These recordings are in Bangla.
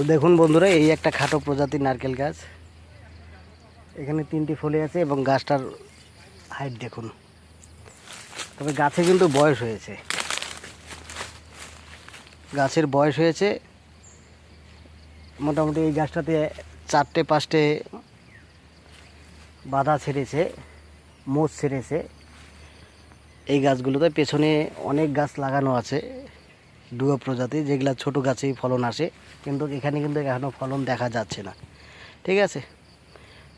তো দেখুন বন্ধুরা, এই একটা খাটো প্রজাতির নারকেল গাছ। এখানে তিনটি ফলে আছে এবং গাছটার হাইট দেখুন। তবে গাছে কিন্তু বয়স হয়েছে। গাছের বয়স হয়েছে, মোটামুটি এই গাছটাতে চারটে পাঁচটে বাধা ছেড়েছে মোচ ছেড়েছে। এই গাছগুলোতে পেছনে অনেক গাছ লাগানো আছে। ডুয়ো প্রজাতি, যেগুলা ছোট গাছেই ফলন আসে, কিন্তু এখানে কিন্তু এখনও ফলন দেখা যাচ্ছে না। ঠিক আছে?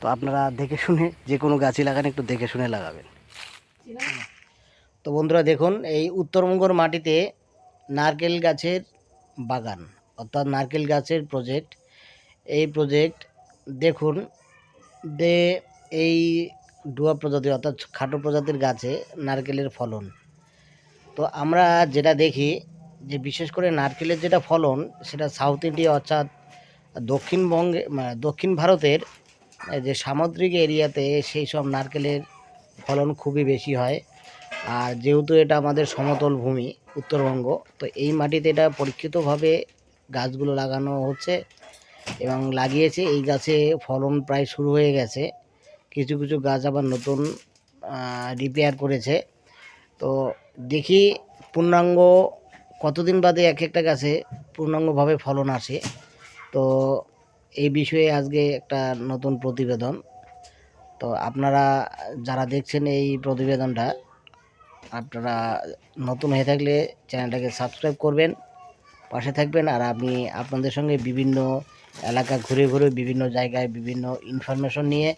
তো আপনারা দেখে শুনে যে কোনো গাছই লাগান, একটু দেখে শুনে লাগাবেন। তো বন্ধুরা দেখুন, এই উত্তরবঙ্গর মাটিতে নারকেল গাছের বাগান, অর্থাৎ নারকেল গাছের প্রজেক্ট এই প্রজেক্ট দেখুন যে এই ডুয়া প্রজাতি, অর্থাৎ খাটো প্রজাতির গাছে নারকেলের ফলন। তো আমরা যেটা দেখি যে বিশেষ করে নারকেলের যেটা ফলন, সেটা সাউথ ইন্ডিয়া অর্থাৎ দক্ষিণবঙ্গে মানে দক্ষিণ ভারতের যে সামুদ্রিক এরিয়াতে সেই সব নারকেলের ফলন খুবই বেশি হয়। আর যেহেতু এটা আমাদের সমতল ভূমি, উত্তরবঙ্গ, তো এই মাটিতে এটা পরীক্ষিতভাবে গাছগুলো লাগানো হচ্ছে এবং লাগিয়েছে। এই গাছে ফলন প্রায় শুরু হয়ে গেছে। কিছু কিছু গাছ আবার নতুন রিপেয়ার করেছে। তো দেখি পূর্ণাঙ্গ কতদিন বাদে এক একটা গাছে পূর্ণাঙ্গভাবে ফলন আসে? তো এই বিষয়ে আজকে একটা নতুন প্রতিবেদন। তো আপনারা যারা দেখছেন এই প্রতিবেদনটা, আপনারা নতুন হয়ে থাকলে চ্যানেলটাকে সাবস্ক্রাইব করবেন, পাশে থাকবেন, আর আমি আপনাদের সঙ্গে বিভিন্ন এলাকা ঘুরে ঘুরে বিভিন্ন জায়গায় বিভিন্ন ইনফরমেশন নিয়ে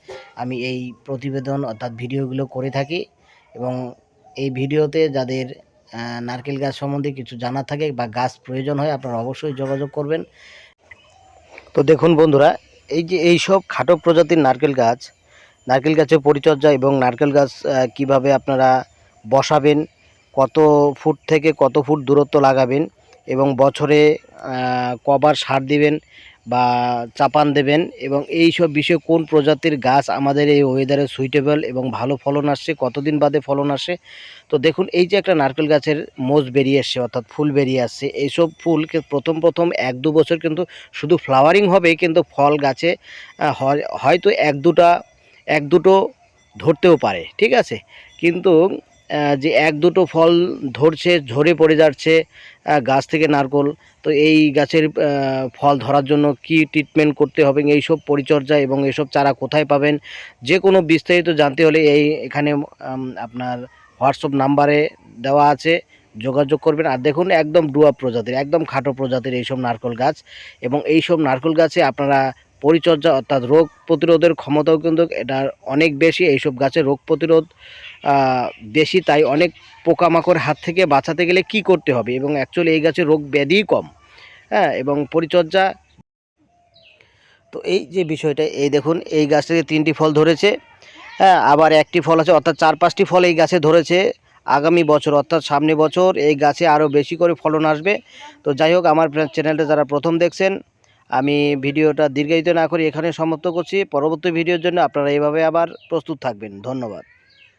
আমি এই প্রতিবেদন অর্থাৎ ভিডিওগুলো করে থাকি। এবং এই ভিডিওতে যাদের নারকেল গাছ সম্বন্ধে কিছু জানার থাকে বা গাছ প্রয়োজন হয় আপনারা অবশ্যই যোগাযোগ করবেন। তো দেখুন বন্ধুরা, এই যে এই সব খাটো প্রজাতির নারকেল গাছ, নারকেল গাছের পরিচর্যা এবং নারকেল গাছ কীভাবে আপনারা বসাবেন, কত ফুট থেকে কত ফুট দূরত্ব লাগাবেন এবং বছরে কবার সার দিবেন বা চাপান দেবেন এবং এই সব বিষয়ে কোন প্রজাতির গাছ আমাদের এই ওয়েদারে সুইটেবল এবং ভালো ফলন আসছে, কতদিন বাদে ফলন আসে? তো দেখুন, এই যে একটা নারকেল গাছের মোজ বেরিয়ে আসছে অর্থাৎ ফুল বেরিয়ে আসছে, এইসব ফুল প্রথম প্রথম এক দু বছর কিন্তু শুধু ফ্লাওয়ারিং হবে কিন্তু ফল গাছে হয়- হয়তো এক দুটা, এক দুটো ধরতেও পারে, ঠিক আছে? কিন্তু যে এক দুটো ফল ধরছে, ঝরে পড়ে যাচ্ছে গাছ থেকে নারকল। তো এই গাছের ফল ধরার জন্য কি ট্রিটমেন্ট করতে হবে? এইসব পরিচর্যা এবং এসব চারা কোথায় পাবেন? যে কোনো বিস্তারিত জানতে হলে এই এখানে আপনার হোয়াটসঅ্যাপ নাম্বারে দেওয়া আছে। যোগাযোগ করবেন। আর দেখুন, একদম ডুয়া প্রজাতির, একদম খাটো প্রজাতির এইসব নারকেল গাছ। এবং এইসব নারকেল গাছে আপনারা পরিচর্যা অর্থাৎ রোগ প্রতিরোধের ক্ষমতাও কিন্তু এটার অনেক বেশি, এইসব গাছের রোগ প্রতিরোধ বেশি, তাই অনেক পোকামাকড় হাত থেকে বাঁচাতে গেলে কি করতে হবে? এবং অ্যাকচুয়ালি এই গাছের রোগ ব্যাধিই কম হ্যাঁ এবং পরিচর্যা তো এই যে বিষয়টা, এই দেখুন, এই গাছ থেকে তিনটি ফল ধরেছে হ্যাঁ আবার একটি ফল আছে, অর্থাৎ চার পাঁচটি ফল এই গাছে ধরেছে আগামী বছর, অর্থাৎ সামনে বছর এই গাছে আরও বেশি করে ফলন আসবে। তো যাই হোক, আমার চ্যানেলটা যারা প্রথম দেখছেন আমি ভিডিওটা দীর্ঘায়িত না করে এখানে সমাপ্ত করছি। পরবর্তী ভিডিওর জন্য আপনারা এইভাবে আবার প্রস্তুত থাকবেন। ধন্যবাদ।